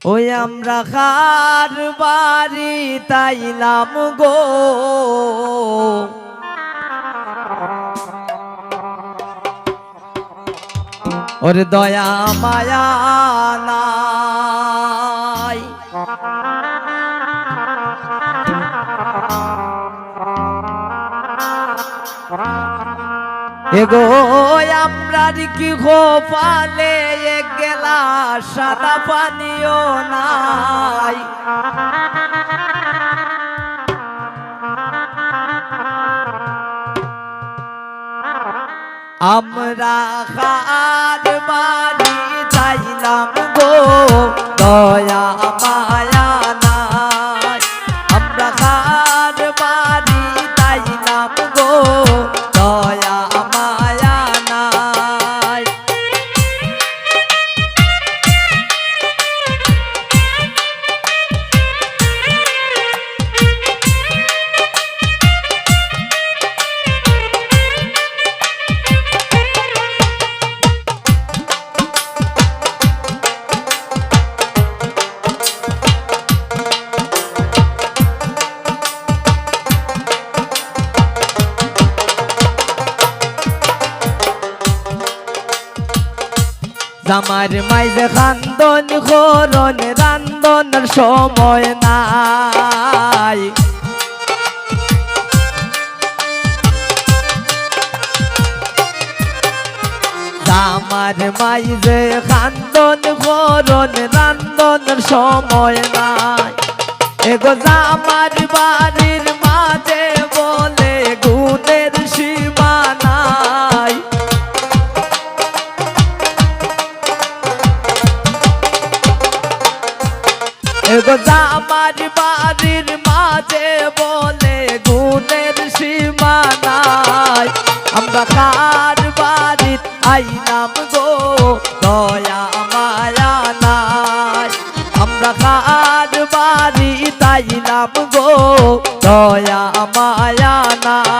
ওই আমরা খার বাড়ি তাইলাম গো। ওর দয়া মায়া নাই। এগো আমরার কি এক গেলা সাদা পানিও নাই। আমরা খাদ বাড়ি চাইলাম গো, দয়া মায়া নাই। আমরা খাদ বাড়ি চাইলাম গো জামার মাইজে খান্দন খরন রান্দনের সময় নাই। জামার মাইজে খান্দন খরন রান্দনের সময় নাই। এগো জামার বাড়ির মাঝে বলে, গুণের সীমা এগো জামার বাড়ির মাঝে বলে গুণের আমরা কার বাড়ির আইলাম গো? দয়া মায়া নাই। আমরা কার বাড়ি তাইলাম গো? দয়া মায়া নাই।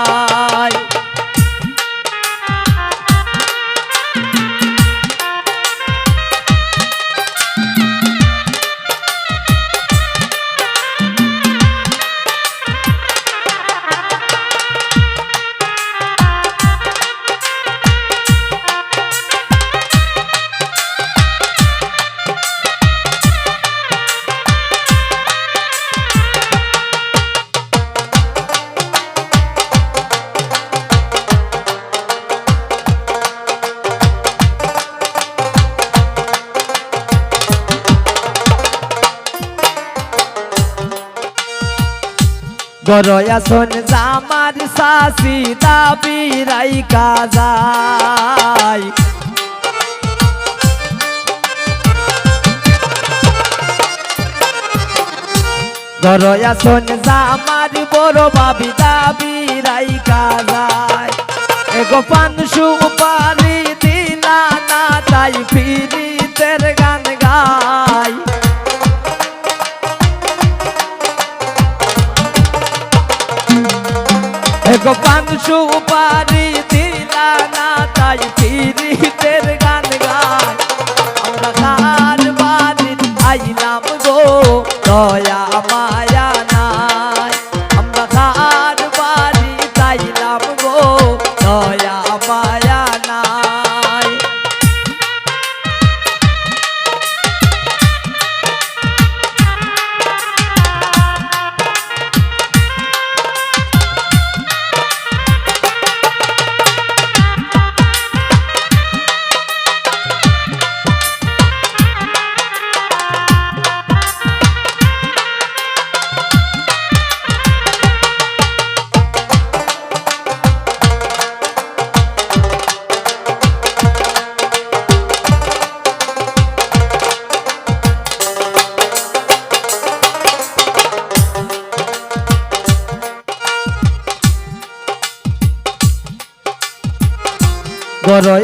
গরয়াসন জামার সাসি দাবি রাইকা যায়। গরয়াসন জামার বড় বাবি দাবি রাইকা যায়। এগো পান সুপারি দিলা না তাই ফিরিতের গান গায়। এগো পান সুপারি দিলা না তাই ফিরিতের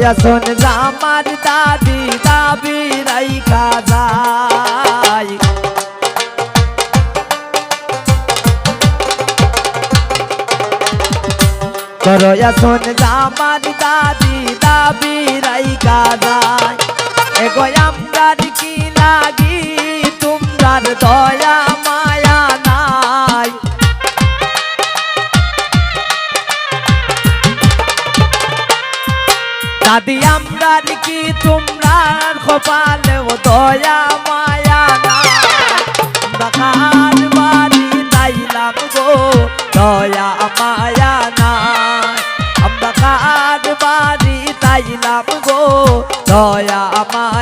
গরয়াসন জামার দাদি, দাবি রাইকা যায়। গরয়াসন জামার দাদি, দাবি রাইকা যায়। এগো আমরার কি লাগি তুমি আমরার দয়া দাদি আমরার কি তোমরার ও দয়া মায়া কার বাড়ি তাইলাম গো, দয়া মায়া না। আমরা কার বাড়ি তাইলাম গো, দয়া মায়ার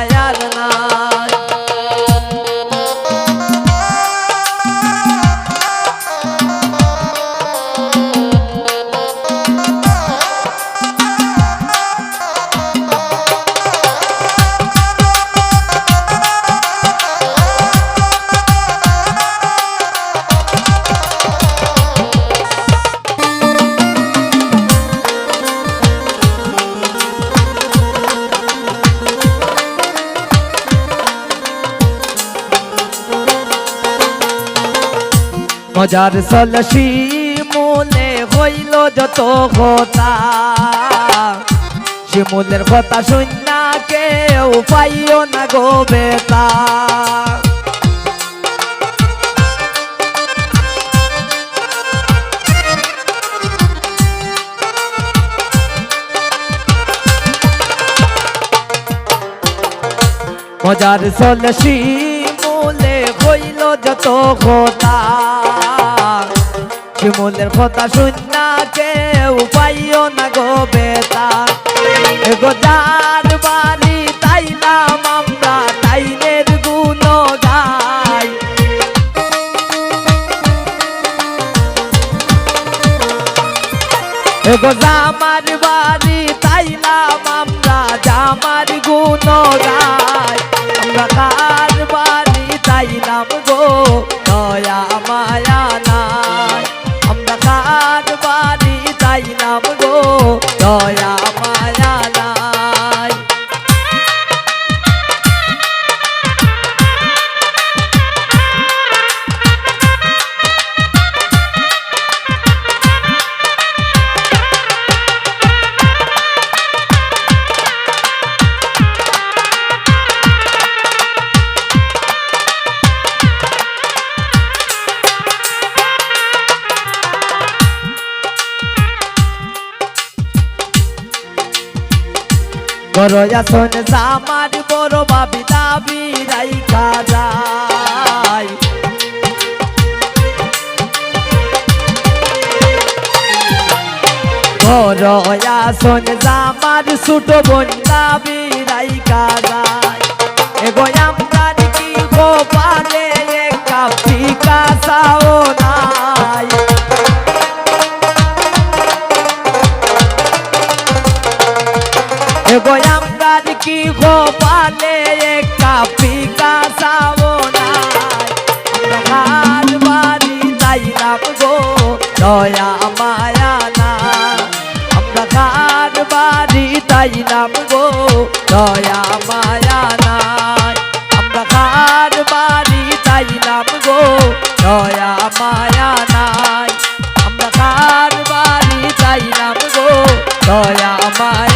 মজার সলসি মূলে হইল যত কথা। শিমুলের কথা শুননা কেউ পাইও না গো বেতা। মজার সলসি মূলে হইল যত কথা। শিমুলের কথা শুননা, কেউ পাইও না গো বেতা। এগো যার বাড়ি তাইলাম আমরা তাইনের গুণ গাই এগো জামার বাড়ি তাইলাম আমরা, জামার গুণ গাই আমরা আসন জামার বড় ভাবি দাবি রাইখা যায়। আসন জামার ছোট বোন দাবি রাইখা যায়। এগো আমরা কি গোপালে, একা ফিকা সাও নাই কি গোপালে একা পিকা সাবনাই আমরা হার বাড়ি যাইলাম গো, দয়া, মায়া না। আমরা হার বাড়ি যাইলাম গো, দয়া, মায়া নাই আমরা হার বাড়ি যাইলাম গো, দয়া, মায়া নাই আমরা কার বাড়ি যাইলাম গো, দয়া, মায়া